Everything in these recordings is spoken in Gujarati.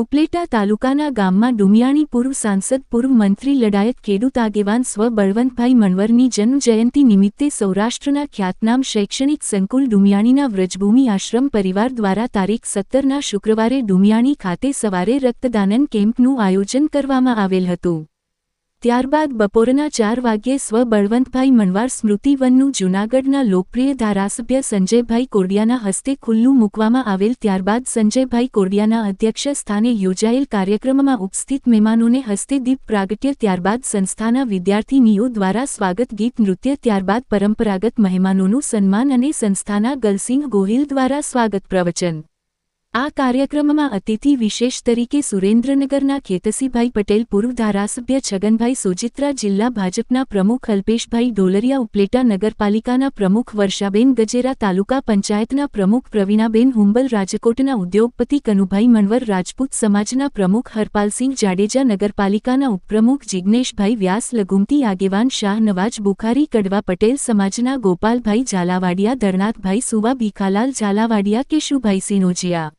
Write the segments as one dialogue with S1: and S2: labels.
S1: ઉપલેટા તાલુકાના ગામમાં ડુમિયાણી પૂર્વ સાંસદ, પૂર્વ મંત્રી લડાયત ખેડૂત આગેવાન સ્વ બળવંતભાઈ મણવરની જન્મજયંતિ નિમિત્તે સૌરાષ્ટ્રના ખ્યાતનામ શૈક્ષણિક સંકુલ ડુમિયાણીના વ્રજભૂમિ આશ્રમ પરિવાર દ્વારા તારીખ સત્તરના શુક્રવારે ડુમિયાણી ખાતે સવારે રક્તદાનન કેમ્પનું આયોજન કરવામાં આવેલ હતું. ત્યારબાદ બપોરના ચાર વાગ્યે સ્વ બળવંતભાઈ મણવાર સ્મૃતિવનનું જૂનાગઢના લોકપ્રિય ધારાસભ્ય સંજયભાઈ કોડિયાના હસ્તે ખુલ્લું મૂકવામાં આવેલ ત્યારબાદ સંજયભાઈ કોડિયાના અધ્યક્ષ સ્થાને યોજાયેલ કાર્યક્રમમાં ઉપસ્થિત મહેમાનોને હસ્તે દીપ પ્રાગટ્ય ત્યારબાદ સંસ્થાના વિદ્યાર્થીનીઓ દ્વારા સ્વાગત ગીત નૃત્ય ત્યારબાદ પરંપરાગત મહેમાનોનું સન્માન અને સંસ્થાના ગલસિંહ ગોહિલ દ્વારા સ્વાગત પ્રવચન. આ કાર્યક્રમમાં અતિથિ વિશેષ તરીકે સુરેન્દ્રનગરના ખેતસીભાઈ પટેલ, પૂર્વ ધારાસભ્ય છગનભાઈ સોજિત્રા, જિલ્લા ભાજપના પ્રમુખ અલ્પેશભાઈ ઢોલરિયા, ઉપલેટા નગરપાલિકાના પ્રમુખ વર્ષાબેન ગજેરા, તાલુકા પંચાયતના પ્રમુખ પ્રવીણાબેન હુંબલ, રાજકોટના ઉદ્યોગપતિ કનુભાઈ મણવર, રાજપૂત સમાજના પ્રમુખ હરપાલસિંહ જાડેજા, નગરપાલિકાના ઉપપ્રમુખ જિજ્ઞેશભાઈ વ્યાસ, લઘુમતી આગેવાન શાહ નવાજ બુખારી, કડવા પટેલ સમાજના ગોપાલભાઈ ઝાલાવાડિયા, ધરનાથભાઈ સુવા, ભીખાલાલ ઝાલાવાડિયા, કેશુભાઈ સિનોજિયા.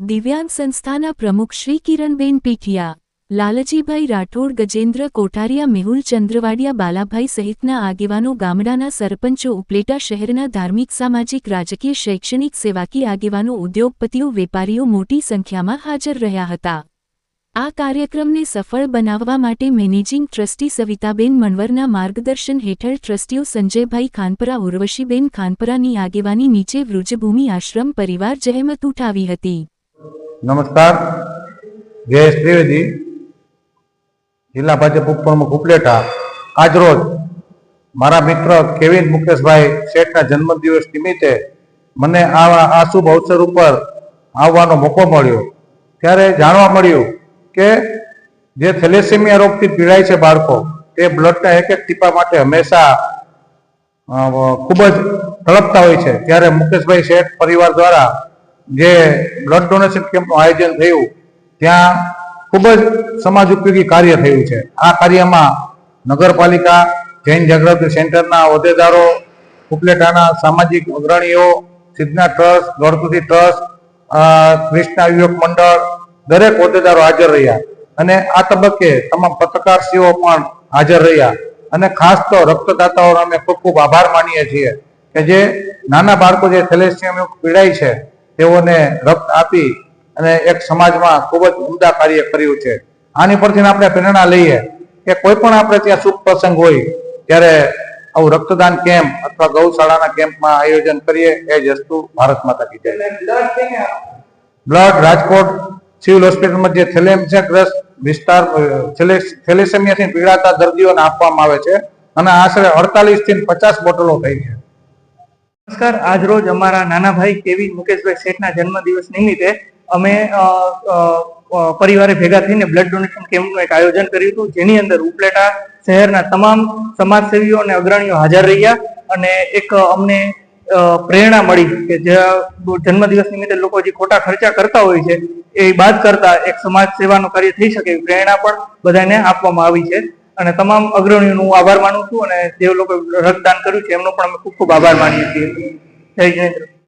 S1: દિવ્યાંગ સંસ્થાના પ્રમુખ શ્રી કિરણબેન પીઠિયા, લાલજીભાઈ રાઠોડ, ગજેન્દ્ર કોઠારિયા, મેહુલ ચંદ્રવાડિયા, બાલાભાઈ સહિતના આગેવાનો, ગામડાના સરપંચો, ઉપલેટા શહેરના ધાર્મિક, સામાજિક, રાજકીય, શૈક્ષણિક સેવાકી આગેવાનો, ઉદ્યોગપતિઓ, વેપારીઓ મોટી સંખ્યામાં હાજર રહ્યા હતા. આ કાર્યક્રમને સફળ બનાવવા માટે મેનેજિંગ ટ્રસ્ટી સવિતાબેન મણવરના માર્ગદર્શન હેઠળ ટ્રસ્ટીઓ સંજયભાઈ ખાનપરા, ઉર્વશીબેન ખાનપરાની આગેવાની નીચે વૃજભૂમિ આશ્રમ પરિવાર જહેમત ઉઠાવી હતી.
S2: નમસ્કાર. જયેશ ત્રિવેદી જિલ્લા ભાજપ ઉપપ્રમુખ ઉપલેટા, આજરોજ મારા મિત્ર કેવિન મુકેશભાઈ શેઠના જન્મદિવસ નિમિત્તે મને આ આ શુભ અવસર ઉપર આવવાનો મોકો મળ્યો. ત્યારે જાણવા મળ્યું કે જે થેલેસેમિયા રોગથી પીડાય છે બાળકો, તે બ્લડના એક એક ટીપા માટે હંમેશા ખૂબ જ તળપતા હોય છે. ત્યારે મુકેશભાઈ શેઠ પરિવાર દ્વારા જે બ્લડ ડોનેશન કેમ્પનું આયોજન થયું, ત્યાં ખૂબ જ સમાજ ઉપયોગી કાર્ય થયું છે. આ કાર્યમાં નગરપાલિકા, જૈન જાગૃતિ સેન્ટરના હોદ્દેદારો, ઉપલેટાના સામાજિક અગ્રણીઓ, સિદ્ધના ટ્રસ્ટ, ગણપતિ ટ્રસ્ટ ક્રિષ્ના યુવક મંડળ, દરેક હોદ્દેદારો હાજર રહ્યા. અને આ તબક્કે તમામ પત્રકારશ્રીઓ પણ હાજર રહ્યા. અને ખાસ તો રક્તદાતાઓનો અમે ખૂબ ખૂબ આભાર માનીએ છીએ કે જે નાના બાળકો જે થેલેસિયમ પીડાય છે તેઓને રક્ત આપી અને એક સમાજમાં ખૂબ જ ઉમદા કાર્ય કર્યું છે. આની પરથી આપણે પ્રેરણા લઈએ કે કોઈ પણ આપણે ત્યાં શુભ પ્રસંગ હોય, ત્યારે આવું રક્તદાન કેમ્પ અથવા ગૌશાળાના કેમ્પમાં આયોજન કરીએ, એ જ વસ્તુ ભારત માતા કી બ્લડ રાજકોટ સિવિલ હોસ્પિટલમાં જે થેલેમિયાગ્રસ્ત વિસ્તાર થેલેસેમિયાથી પીડાતા દર્દીઓને આપવામાં આવે છે અને આશરે અડતાલીસથી પચાસ બોટલો થઈ છે
S3: નમસ્કાર. આજ રોજ અમારા નાના ભાઈ કેવી મુકેશભાઈ શેઠના જન્મદિવસ નિમિત્તે અમે પરિવારે ભેગા થઈને બ્લડ ડોનેશન કેમ્પનું એક આયોજન કર્યું હતું, જેની અંદર ઉપલેટા શહેરના તમામ સમાજસેવીઓ અને અગ્રણીઓ હાજર રહ્યા અને એક અમને પ્રેરણા મળી કે જે જન્મદિવસ નિમિત્તે લોકો જે ખોટા ખર્ચા કરતા હોય છે, એ બાદ કરતા એક સમાજ સેવાનું કાર્ય થઈ શકે એવી પ્રેરણા પણ બધાને આપવામાં આવી છે. અને તમામ અગ્રણીઓનો હું આભાર માનું છું અને જે લોકો રક્તદાન કર્યું છે. એમનો પણ અમે ખૂબ ખૂબ આભાર માનીએ છીએ. જય જિનેન્દ્ર